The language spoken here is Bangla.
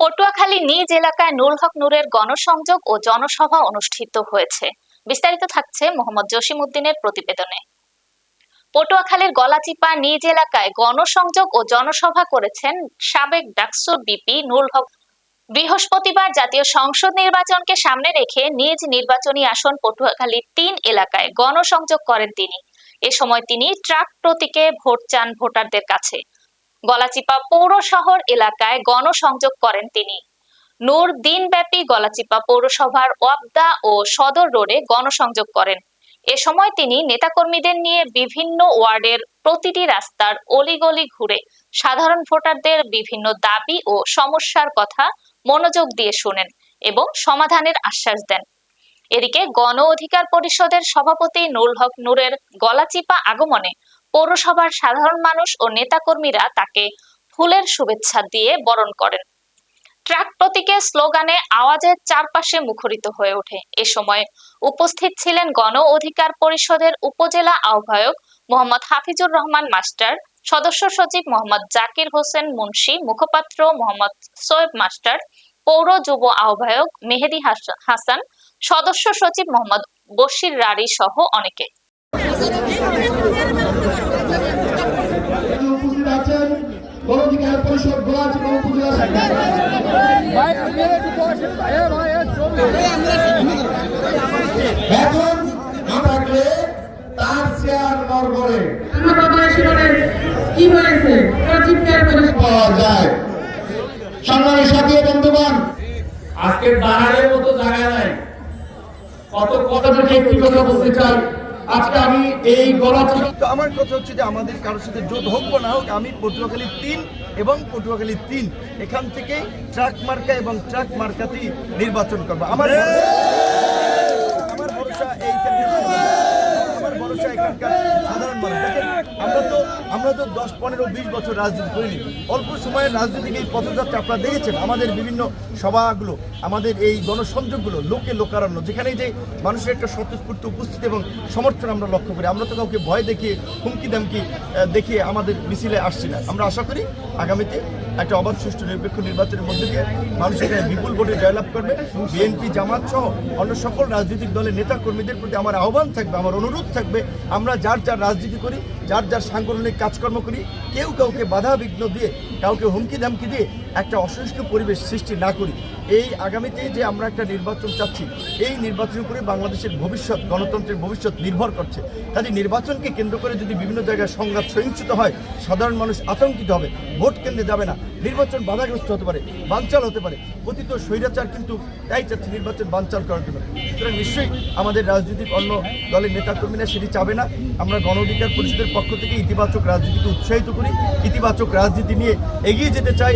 পটুয়াখালী নিজ এলাকায় নুরুল হক নূরের গণসংযোগ ও জনসভা অনুষ্ঠিত হয়েছে। বিস্তারিত থাকছে মোহাম্মদ জসিম উদ্দিনের প্রতিবেদনে। পটুয়াখালীর গলাচিপা নিজ এলাকায় গণসংযোগ ও জনসভা করেছেন সাবেক ডাকসু বিপি নুরুল হক। বৃহস্পতিবার জাতীয় সংসদ নির্বাচনকে সামনে রেখে নিজ নির্বাচনী আসন পটুয়াখালীর তিন এলাকায় গণসংযোগ করেন তিনি। এ সময় তিনি ট্রাক প্রতীকে ভোট চান ভোটারদের কাছে। গলাচিপা পৌর শহর এলাকায় গণসংযোগ করেন তিনি। নূর দিনব্যাপী গলাচিপা পৌরসভার ওয়াবদা ও সদর রোডে গণসংযোগ করেন। এ সময় তিনি নেতাকর্মীদের নিয়ে বিভিন্ন ওয়ার্ডের প্রতিটি রাস্তার অলিগলি ঘুরে সাধারণ ভোটারদের বিভিন্ন দাবি ও সমস্যার কথা মনোযোগ দিয়ে শুনেন এবং সমাধানের আশ্বাস দেন। এদিকে গণ অধিকার পরিষদের সভাপতি নুরুল হক নূরের গলাচিপা আগমনে পৌরসভার সাধারণ মানুষ ও নেতাকর্মীরা তাকে ফুলের শুভেচ্ছা দিয়ে বরণ করেন। ট্রাক প্রতীকে স্লোগানে আওয়াজের চারপাশে মুখরিত হয়ে ওঠে। এ সময় উপস্থিত ছিলেন গণ অধিকার পরিষদের উপজেলা আহ্বায়ক মোহাম্মদ হাফিজুর রহমান মাস্টার, সদস্য সচিব মোহাম্মদ জাকির হোসেন মুন্সি, মুখপাত্র মোহাম্মদ সোয়েব মাস্টার, পৌর যুব আহ্বায়ক মেহেদি হাসান, সদস্য সচিব মোহাম্মদ বশির রারি সহ অনেকে উপস্থিত আছেন গণধিকার পরিষদ গোলাচিপা উপজেলা শাখা। এখন না থাকলে তার চেয়ার নরবরে কি করে পাওয়া যায়। সম্মানের সাথী বন্ধুবান আজকে দাঁড়ানোর মতো জায়গা নাই। কত কতটুকু একটি কথা বলতে চাই। আজকে আমি এই গলাচিপা তো আমার কথা হচ্ছে যে আমাদের কারোর সাথে জোট হোক বা না হোক আমি পটুয়াখালী তিন এবং পটুয়াখালী তিন। এখান থেকে ট্রাক মার্কা এবং ট্রাক মার্কাতেই নির্বাচন করব। আমার আমার ভরসা এইখানে আমার ভরসা এখানকার সাধারণ মানুষ দেখেন আমরা তো আমরা তো দশ, পনেরো, বিশ বছর রাজনীতি করিনি। অল্প সময়ের রাজনৈতিক এই পথযাত্রা আপনারা দেখেছেন। আমাদের বিভিন্ন সভাগুলো, আমাদের এই গণসংযোগগুলো লোকে লোকারণ্য, যেখানে যে মানুষের একটা স্বতঃস্ফূর্ত উপস্থিতি এবং সমর্থন আমরা লক্ষ্য করি। আমরা তো কাউকে ভয় দেখিয়ে, হুমকি, দামকি দেখিয়ে আমাদের মিছিলে আসছি না। আমরা আশা করি আগামীতে একটা অবাধ সুষ্ঠু নিরপেক্ষ নির্বাচনের মধ্যে দিয়ে মানুষ এখানে বিপুল ভোটে জয়লাভ করবে। বিএনপি, জামাত সহ অন্য সকল রাজনৈতিক দলের নেতা কর্মীদের প্রতি আমার আহ্বান থাকবে, আমার অনুরোধ থাকবে, আমরা যার যার রাজনীতি করি যার যার সাংগঠনিক কাজকর্ম করি, কেউ কাউকে বাধা বিঘ্ন দিয়ে, কাউকে হুমকি ধামকি দিয়ে একটা অসুস্থ পরিবেশ সৃষ্টি না করি। এই আগামীতে যে আমরা একটা নির্বাচন চাচ্ছি, এই নির্বাচনের উপরে বাংলাদেশের ভবিষ্যৎ, গণতন্ত্রের ভবিষ্যৎ নির্ভর করছে। কাজে নির্বাচনকে কেন্দ্র করে যদি বিভিন্ন জায়গায় সংঘাত সহিংসিত হয়, সাধারণ মানুষ আতঙ্কিত হবে, ভোট কেন্দ্রে যাবে না। নির্বাচন বাধাগ্রস্ত হতে পারে, বানচাল হতে পারে। অতীত স্বৈরাচার কিন্তু তাই চাচ্ছে নির্বাচন বানচাল করার জন্য। সুতরাং নিশ্চয়ই আমাদের রাজনৈতিক অন্য দলের নেতাকর্মীরা সেটি চাবে না। আমরা গণ অধিকার পরিষদের পক্ষ থেকে ইতিবাচক রাজনীতিকে উৎসাহিত করি। ইতিবাচক রাজনীতি নিয়ে এগিয়ে যেতে চাই।